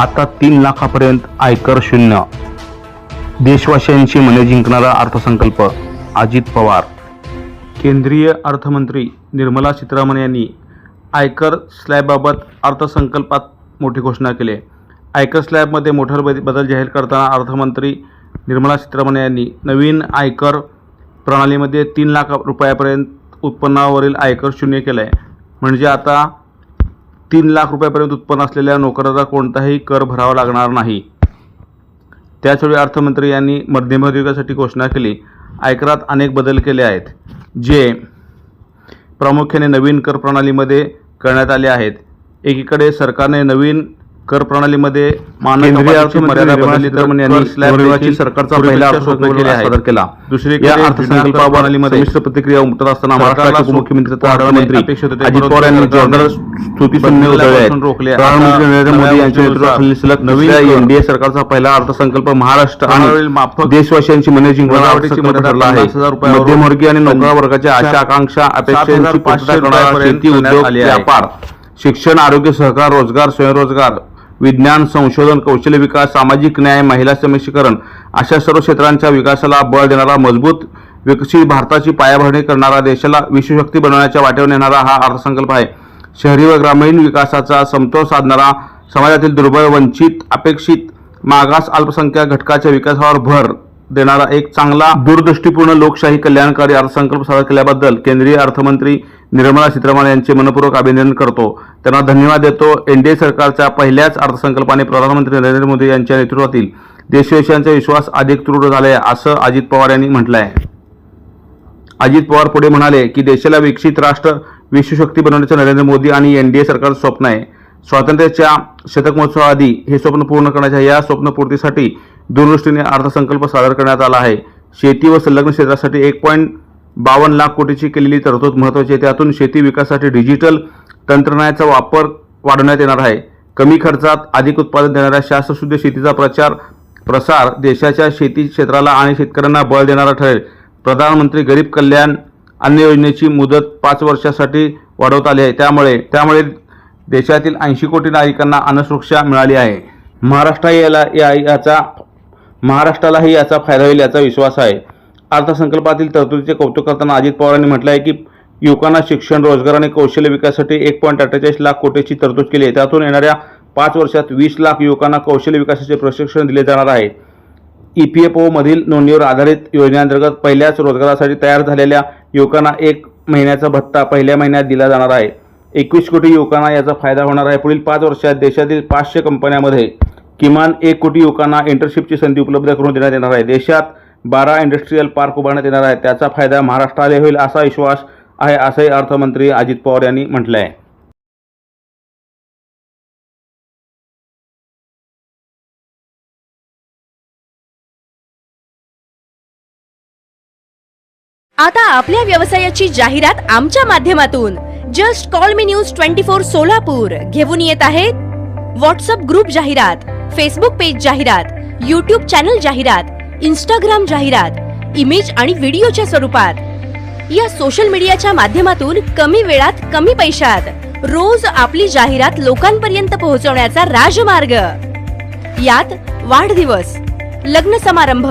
आता तीन लाखापर्यंत आयकर शून्य. देशवासियांची मने जिंकणारा अर्थसंकल्प अजित पवार. केंद्रीय अर्थमंत्री निर्मला सीतारामन यांनी आयकर स्लॅबबाबत अर्थसंकल्पात मोठी घोषणा केली. आहे आयकर स्लॅबमध्ये मोठा बदल जाहीर करताना अर्थमंत्री निर्मला सीतारामन यांनी नवीन आयकर प्रणालीमध्ये तीन लाख रुपयापर्यंत उत्पन्नावरील आयकर शून्य केलं आहे म्हणजे आता तीन लाख रुपयापर्यंत उत्पन्न असलेल्या नोकराला कोणताही कर भरावा लागणार नाही. त्याचवेळी अर्थमंत्री यांनी मध्यमवर्गीयासाठी घोषणा केली. आयकरात अनेक बदल केले आहेत जे प्रामुख्याने नवीन कर प्रणालीमध्ये करण्यात आले आहेत. एकीकडे सरकारने नवीन कर प्रणालीमध्ये मर्यादा निर्मला बदलली तर यांनी सरकारचा पहिला अर्थसंकल्प केले. सादर केला. या जुन्या अर्थसंकल्पावर प्रणालीमध्ये संमिश्र प्रतिक्रिया उमटत असताना महाराष्ट्राचे उपमुख्यमंत्री अजित पवार यांनी बदलापासून रोखले. प्रधानमंत्री नरेंद्र मोदी यांच्या नेतृत्वाखाली सलग नवीन एनडीए सरकारचा पहिला अर्थसंकल्प महाराष्ट्र आणि देशवासियांची मने जिंकणारा अर्थसंकल्प मर्यादा ठरला आहे 50,000 रुपयावरून मध्यमवर्गीय आणि नोकरा वर्गाच्या आशा आकांक्षा अपेक्षांची 7,500 पूर्तता करणारा रुपयापर्यंत शेती उद्योग. व्यापार शिक्षण आरोग्य सहकार रोजगार स्वयंरोजगार विज्ञान संशोधन कौशल्य विकास सामाजिक न्याय महिला सक्षमीकरण अशा सर्व क्षेत्रांच्या विकासाला बळ देणारा मजबूत विकसित भारताची पायाभरणी करणारा देशाला विश्वशक्ती बनवण्याच्या वाटेवर नेणारा हा अर्थसंकल्प आहे. शहरी व ग्रामीण विकासाचा समतोल साधणारा समाजातील दुर्बळ वंचित अपेक्षित मागास अल्पसंख्याक घटकाच्या विकासावर भर देणारा एक चांगला दूरदृष्टीपूर्ण लोकशाही कल्याणकारी अर्थसंकल्प सादर केल्याबद्दल केंद्रीय अर्थमंत्री निर्मला सीतारामन यांचे मनपूर्वक अभिनंदन करतो. त्यांना धन्यवाद देतो. एनडीए सरकारच्या पहिल्याच अर्थसंकल्पाने प्रधानमंत्री नरेंद्र मोदी यांच्या नेतृत्वातील देशवेशांचा विश्वास अधिक दृढ झाला आहे असं अजित पवार यांनी म्हटलं आहे अजित पवार पुढे म्हणाले की देशाला विकसित राष्ट्र विश्वशक्ती बनवण्याचं नरेंद्र मोदी आणि एनडीए सरकारचं स्वप्न आहे. स्वातंत्र्याच्या शतक महोत्सवाआधी हे स्वप्न पूर्ण करण्याच्या या स्वप्नपूर्तीसाठी दूरदृष्टीने अर्थसंकल्प सादर करण्यात आला आहे. शेती व संलग्न क्षेत्रासाठी एक पॉईंट बावन्न लाख कोटीची केलेली तरतूद महत्त्वाची आहे. त्यातून शेती विकासासाठी डिजिटल तंत्रज्ञानाचा वापर वाढवण्यात येणार आहे. कमी खर्चात अधिक उत्पादन देणाऱ्या शास्त्रशुद्ध शेतीचा प्रचार प्रसार देशाच्या शेती क्षेत्राला आणि शेतकऱ्यांना बळ देणारा ठरेल. प्रधानमंत्री गरीब कल्याण अन्न योजनेची मुदत पाच वर्षासाठी वाढवत आली आहे. त्यामुळे त्यामुळे देशातील ऐंशी कोटी नागरिकांना अन्नसुरक्षा मिळाली आहे. महाराष्ट्र याला या याचा महाराष्ट्रालाही याचा फायदा होईल याचा विश्वास आहे. अर्थसंकल्पातील तरतुदीचे कौतुक करताना अजित पवार यांनी म्हटलं आहे की युवकांना शिक्षण रोजगार आणि कौशल्य विकासासाठी एक पॉईंट अठ्ठेचाळीस लाख कोटीची तरतूद केली आहे. त्यातून येणाऱ्या पाच वर्षात वीस लाख युवकांना कौशल्य विकासाचे प्रशिक्षण दिले जाणार आहे. ई पी एफ ओमधील नोंदणीवर आधारित योजनेअंतर्गत पहिल्याच रोजगारासाठी तयार झालेल्या युवकांना एक महिन्याचा भत्ता पहिल्या महिन्यात दिला जाणार आहे. एकवीस कोटी युवकांना याचा फायदा होणार आहे. पुढील पाच वर्षात देशातील पाचशे कंपन्यांमध्ये किमान एक कोटी युवकांना इंटर्नशिपची संधी उपलब्ध करून देण्यात येणार आहे. देशात बारा इंडस्ट्रीयल पार्क उभारण्यात येणार आहे त्याचा फायदा महाराष्ट्राला होईल असा विश्वास आहे असंही अर्थमंत्री अजित पवार यांनी म्हटलं आहे आता आपल्या व्यवसायाची जाहिरात आमच्या माध्यमातून. जस्ट कॉल मी न्यूज ट्वेंटी फोर सोलापूर. घेऊन येत आहेत. व्हॉट्सअप ग्रुप जाहिरात फेसबुक पेज जाहिरात युट्यूब चॅनल जाहिरात इंस्टाग्राम जाहिरात इमेज आणि व्हिडिओच्या स्वरूपात. या सोशल मीडियाच्या माध्यमातून कमी वेळात कमी पैशात रोज आपली जाहिरात लोकांपर्यंत पोहोचवण्याचा राजमार्ग. यात वाढदिवस लग्न समारंभ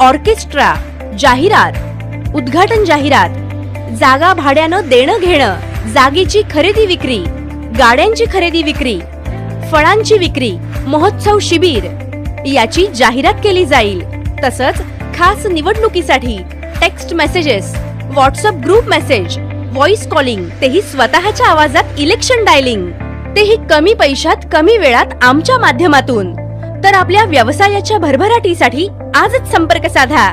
ऑर्केस्ट्रा जाहिरात उद्घाटन जाहिरात जागा भाड्यानं देणं घेणं जागेची खरेदी विक्री गाड्यांची खरेदी विक्री फळांची विक्री महोत्सव शिबिर याची जाहिरात केली जाईल. तसंच खास निवडणुकीसाठी text messages WhatsApp group message voice calling तेही स्वतःच्या आवाजात इलेक्शन डायलिंग तेही कमी पैशात कमी वेळात आमच्या माध्यमातून. तर आपल्या व्यवसायाच्या भरभराटीसाठी आजच संपर्क साधा.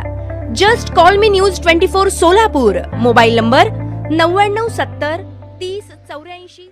जस्ट कॉल मी news twenty four Solapur. Mobile number नव्याण्णव सत्तर तीस चौऱ्याऐंशी.